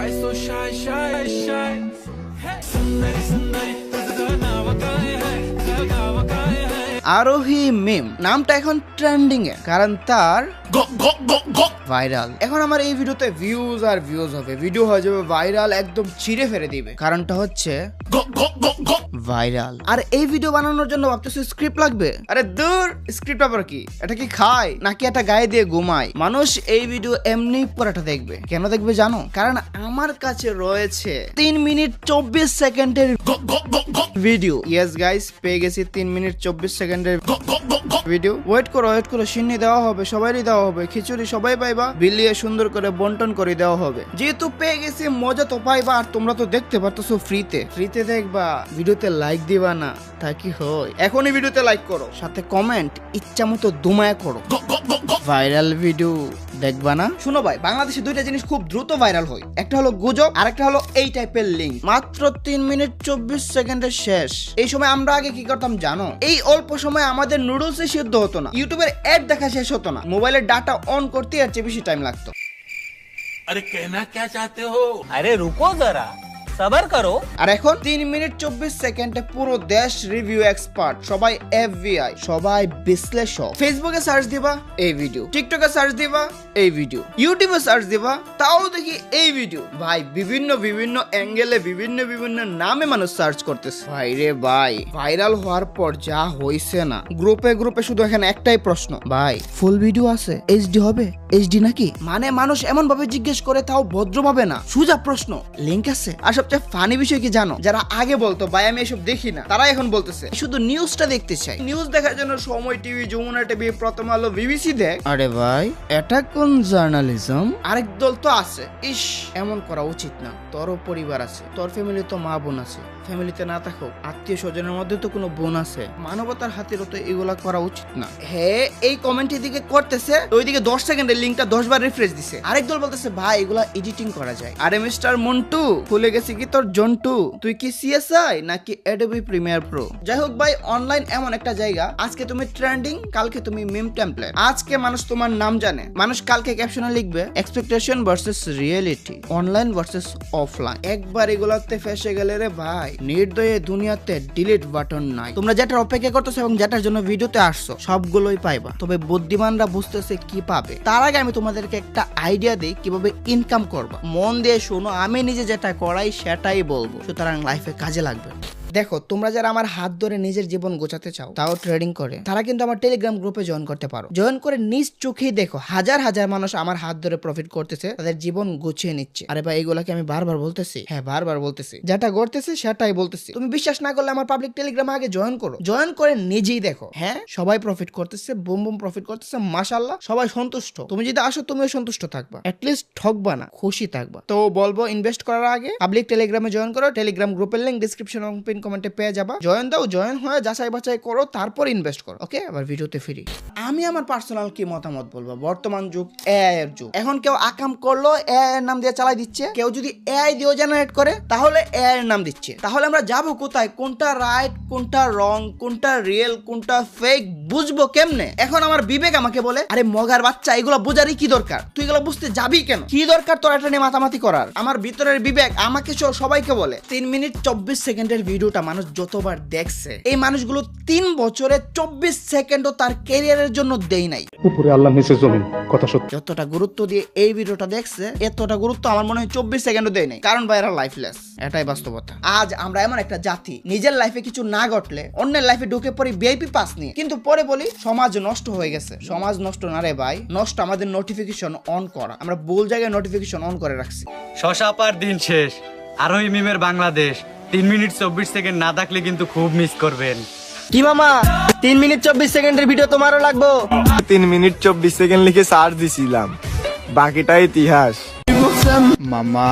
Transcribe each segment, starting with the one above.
Why so shy, shy, shy? Sundari, sundari, तुझं আরোহী মিম। নামটা এখন ট্রেন্ডিং এ কারণ তার ভাইরাল এখন আমার এই ভিডিওতে ভিউজ আর ভিউজ হবে। ভিডিও হয়ে যাবে ভাইরাল একদম ফেলে দিবে। কারণটা হচ্ছে ভাইরাল আর এই ভিডিও বানানোর জন্য ভাবতেছো স্ক্রিপ্ট লাগবে? আরে দূর! স্ক্রিপ্ট আবার কি? এটা কি খায় নাকি এটা গায়ে দিয়ে ঘুমায় মানুষ এই ভিডিও এমনি পড়াটা দেখবে। কেন দেখবে জানো? কারণ আমার কাছে রয়েছে তিন মিনিট চব্বিশ সেকেন্ডের ভিডিও ইয়েস গাইস পেয়ে গেছি তিন মিনিট চব্বিশ সেকেন্ডের ভিডিও ওয়েট করো ওয়েট করো, সিন্নি দেওয়া হবে সবারই দেওয়া হবে, খিচুড়ি সবাই পাইবা, বিলিয়ে সুন্দর করে বন্টন করে দেওয়া হবে। যেহেতু পেয়ে গেছি, মজা তো পাইবা, আর তোমরা তো দেখতে পারতেছো ফ্রিতে ফ্রিতে দেখবা ভিডিওতে লাইক দিবা না, তা কি হয়? এখনই ভিডিওতে লাইক করো, সাথে কমেন্ট ইচ্ছা মতো দুমায়া করো। ভাইরাল ভিডিও দেখবা না? শুনো ভাই বাংলাদেশে দুইটা জিনিস খুব দ্রুত ভাইরাল হয়। একটা হলো গুজব আর একটা হলো এই টাইপের লিঙ্ক মাত্র তিন মিনিট চব্বিশ সেকেন্ডের শেষ। এই সময় আমরা আগে কি করতাম জানো? এই অল্প সময় আমাদের নুডলসই সিদ্ধ হতো না। ইউটিউবের অ্যাড দেখা শেষ হতো না। মোবাইলের ডাটা অন করতে আর চেয়ে বেশি টাইম লাগতো। আরে কেনা কে চাতে হো? আরে রুকো যারা সাবার করো আর এখন তিন মিনিট চব্বিশ সেকেন্ডে পুরো দেশ রিভিউ এক্সপার্ট সবাই এফবিআই সবাই বিশ্লেষক। ফেসবুকে সার্চ দিবা এই ভিডিও টিকটকে সার্চ দিবা এই ভিডিও ইউটিউবে সার্চ দিবা, তাও দেখি এই ভিডিও ভাই, বিভিন্ন বিভিন্ন অ্যাঙ্গেলে বিভিন্ন বিভিন্ন নামে মানুষ সার্চ করতেছে। ভাই রে ভাই ভাইরাল হওয়ার পর যা হইছে না। গ্রুপে গ্রুপে শুধু এখানে একটাই প্রশ্ন। ভাই ফুল ভিডিও আছে? এইচডি হবে? এইচডি নাকি? মানে মানুষ এমন ভাবে জিজ্ঞেস করে, তাও ভদ্র ভাবে না। সুজা প্রশ্ন লিঙ্ক আছে? আর সব সবচেয়ে ফানি বিষয় কি জানো? যারা আগে বলতো ভাই আমি এসব দেখি না। তারা এখন বলতেছে শুধু নিউজটা দেখতে চাই। নিউজ দেখার জন্য সময় টিভি যমুনা টিভি প্রথম আলো বিবিসি দেখ। আরে ভাই এটা কোন জার্নালিজম আরেক দল তো আছে। ইস এমন করা উচিত না। তোরও পরিবার আছে তোর ফ্যামিলি তো মা বোন আছে। ফ্যামিলিতে না থাকো আত্মীয় স্বজনের মধ্যে তো কোনো বোন আছে। মানবতার হাতেরও তো এগুলা করা উচিত না। হ্যাঁ এই কমেন্ট এদিকে করতেছে ওইদিকে দশ সেকেন্ডের লিঙ্কটা দশ বার রিফ্রেশ দিছে। আরেক দল বলতেছে ভাই এগুলা এডিটিং করা যায়। আরে মিস্টার মন্টু খুলে গেছি কি তোর জন্টু? তুই কি সিএসআই নাকি অ্যাডোবি প্রিমিয়ার প্রো যাই হোক ভাই অনলাইন এমন একটা জায়গা। আজকে তুমি ট্রেন্ডিং কালকে তুমি মিম টেমপ্লেট আজকে মানুষ তোমার নাম জানে। মানুষ কালকে ক্যাপশনে লিখবে expectation versus reality online versus offline একবার এগুলাতে ফেসে গেলে রে ভাই, নির্দয়ে দুনিয়াতে ডিলিট বাটন নাই। তোমরা যেটার অপেক্ষা করতেছো এবং যেটার জন্য ভিডিওতে আসছো, সবগুলোই পাইবা। তবে বুদ্ধিমানরা বুঝতেছে কি পাবে। তার আগে আমি তোমাদেরকে একটা আইডিয়া দিই, কীভাবে ইনকাম করবা। মন দিয়ে শোনো, আমি নিজে যেটা করাই সেটাই বলব। সুতরাং লাইফে কাজে লাগবে দেখো, তোমরা যারা আমার হাত ধরে নিজের জীবন গোছাতে চাও, তাও ট্রেডিং করে, তারা কিন্তু আমার টেলিগ্রাম গ্রুপে জয়েন করতে পারো। জয়েন করে নিজ চোখেই দেখো, হাজার হাজার মানুষ আমার হাত ধরে প্রফিট করতেছে, তাদের জীবন গুছিয়ে নিচ্ছে। আরে ভাই এগুলাকে আমি বারবার বলতেছি? হ্যাঁ বারবার বলতেছি। যেটা করতেছি সেটাই বলতেছি। তুমি বিশ্বাস না করলে আমার পাবলিক টেলিগ্রাম আগে জয়েন করো। জয়েন করে নিজেই দেখো হ্যাঁ? সবাই প্রফিট করতেছে, বুম বুম প্রফিট করতেছে মাশাল্লাহ সবাই সন্তুষ্ট। তুমি যদি আসো, তুমিও সন্তুষ্ট থাকবা। অ্যাটলিস্ট ঠকবা না, খুশি থাকবা। তো বলব ইনভেস্ট করার আগে পাবলিক টেলিগ্রামে জয়েন করো টেলিগ্রাম গ্রুপের লিঙ্ক ডিসক্রিপশন পিন কমেন্টে পেয়ে যাবা। জয়েন দাও জয়েন হয়ে যাচাই বাছাই করো, তারপর ইনভেস্ট করো ওকে আবার ভিডিওতে ফিরি। আমি আমার পার্সোনাল কি মতামত বলব? বর্তমান যুগ এআই এর যুগ। এখন কেউ আকাম করল এআই এর নাম দিয়ে চালাই দিচ্ছে। কেউ যদি এআই দিয়েও জেনারেট করে, তাহলে এআই এর নাম দিচ্ছে। তাহলে আমরা যাব কোথায়? কোনটা রাইট কোনটা রং কোনটা রিয়েল কোনটা ফেক বুঝব কেমনে? এখন আমার বিবেক আমাকে বলে, আরে মগার বাচ্চা, এগুলো বোঝারই কি দরকার? তুই এগুলো বুঝতে যাবি কেন? কি দরকার তোর এটা নিয়ে মাতামাতি করার? আমার ভিতরের বিবেক আমাকে সবাইকে বলে, তিন মিনিট চব্বিশ সেকেন্ডের ভিডিওটা মানুষ যতবার দেখছে এই মানুষগুলো তিন বছরে চব্বিশ সেকেন্ডও তার ক্যারিয়ারের জন্য দেই নাই। উপরে আল্লাহ নিচে জমিন কথা সত্য। যতটা গুরুত্ব দিয়ে এই ভিডিওটা দেখছে এতটা গুরুত্ব আমার মনে হয় চব্বিশ সেকেন্ডও দেয় নাই। কারণ ভাইরা লাইফলেস এটাই বাস্তবতা। আজ আমরা এমন একটা জাতি নিজের লাইফে কিছু না ঘটলে অন্যের লাইফে ঢুকে পড়ি ভিআইপি পাস নিয়ে। কিন্তু পরে বলি সমাজ নষ্ট হয়ে গেছে। সমাজ নষ্ট না রে ভাই নষ্ট আমাদের নোটিফিকেশন অন করা। আমরা ভুল জায়গায় নোটিফিকেশন অন করে রাখছি। শশা পার দিন শেষ আরোহী মিমের বাংলাদেশ। তিন মিনিট চব্বিশ সেকেন্ড না থাকলে কিন্তু খুব মিস করবেন। কি মামা? তিন মিনিট চব্বিশ সেকেন্ডের ভিডিও তোমারও লাগবো? তিন মিনিট চব্বিশ সেকেন্ড লিখে সার্চ দিছিলাম। বাকিটা ইতিহাস। মামা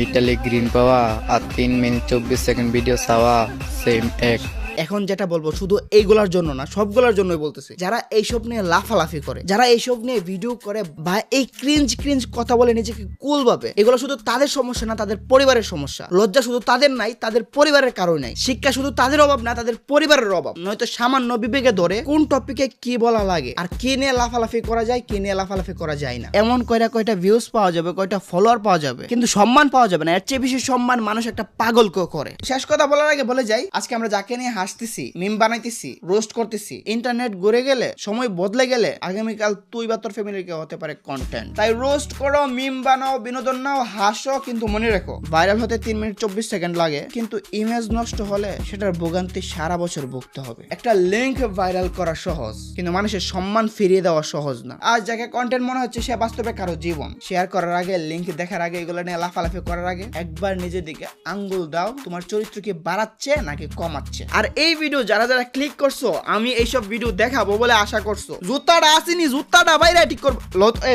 এইটালে গ্রিন পাওয়া আর তিন মিনিট চব্বিশ সেকেন্ড ভিডিও চাওয়া সেম এক। এখন যেটা বলব, শুধু এইগুলার জন্য না, সবগুলোর জন্যই বলতেছি। যারা এইসব নিয়ে লাফালাফি করে, যারা এইসব নিয়ে ভিডিও করে বা এই ক্রিঞ্জ ক্রিঞ্জ কথা বলে নিজেকে কুল ভাবে, এগুলো শুধু তাদের সমস্যা না, তাদের পরিবারের সমস্যা। লজ্জা শুধু তাদের নাই, তাদের পরিবারের কারও নাই। শিক্ষা শুধু তাদের অভাব না, তাদের পরিবারের অভাব। নয়তো সামান্য বিবেকে ধরে কোন টপিকে কি বলা লাগে, আর কি নিয়ে লাফালাফি করা যায়, কি নিয়ে লাফালাফি করা যায় না। এমন কয়টা কয়টা ভিউজ পাওয়া যাবে, কয়টা ফলোয়ার পাওয়া যাবে, কিন্তু সম্মান পাওয়া যাবে না। এর চেয়ে বেশি সম্মান মানুষ একটা পাগলকে করে। শেষ কথা বলার আগে বলে যাই, আজকে আমরা যাকে নিয়ে হাসতেছি মিম বানাইতেছি রোস্ট করতেছি। ইন্টারনেট ঘুরে গেলে, সময় বদলে গেলে আগামীকাল তুই বা তোর ফ্যামিলির কেউ হতে পারে কন্টেন্ট তাই রোস্ট করো মিম বানাও, বিনোদন নাও, হাসো, কিন্তু মনে রেখো ভাইরাল হতে তিন মিনিট চব্বিশ সেকেন্ড লাগে, কিন্তু ইমেজ নষ্ট হলে সেটার ভোগান্তি সারা বছর ভুগতে হবে। একটা লিঙ্ক ভাইরাল করা সহজ, কিন্তু মানুষের সম্মান ফিরিয়ে দেওয়া সহজ না। আজ যাকে কন্টেন্ট মনে হচ্ছে সে বাস্তবে কারও জীবন। শেয়ার করার আগে লিঙ্ক দেখার আগে, এগুলো নিয়ে লাফালাফি করার আগে, একবার নিজের দিকে আঙ্গুল দাও, তোমার চরিত্র কি বাড়াচ্ছে নাকি কমাচ্ছে। আর এই ভিডিও যারা যারা ক্লিক করছ, আমি এইসব ভিডিও দেখাবো বলে আশা করছ। জুতাটা আসেনি, জুতাটা বাইরে ঠিক করব।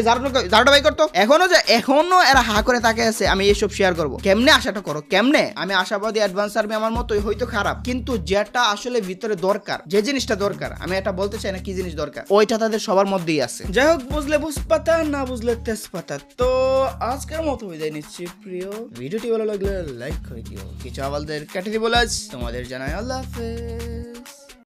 ঝাড়ুটা বাই করতো। এখনও যে এখনও এরা হা করে তাকে আছে, আমি এইসব শেয়ার করব। কেমনে আশাটা করো? কেমনে? আমি আশাবাদী অ্যাডভান্স আর্মি আমার মতোই, হয়তো খারাপ। কিন্তু যেটা আসলে ভিতরে দরকার, যে জিনিসটা দরকার, আমি এটা বলতে চাই না কি জিনিস দরকার, ওইটা তাদের সবার মধ্যেই আছে। যাই হোক, বুঝলে বুঝপাতা, না বুঝলে তেজপাতা। তো আজকের মতো বিদায় নিচ্ছি, প্রিয়। ভিডিওটি ভালো লাগলে লাইক করে দিও। কিছু আবালদের কেটে দিব আজ তোমাদের জানাই আল্লাহ হাফেজ। it.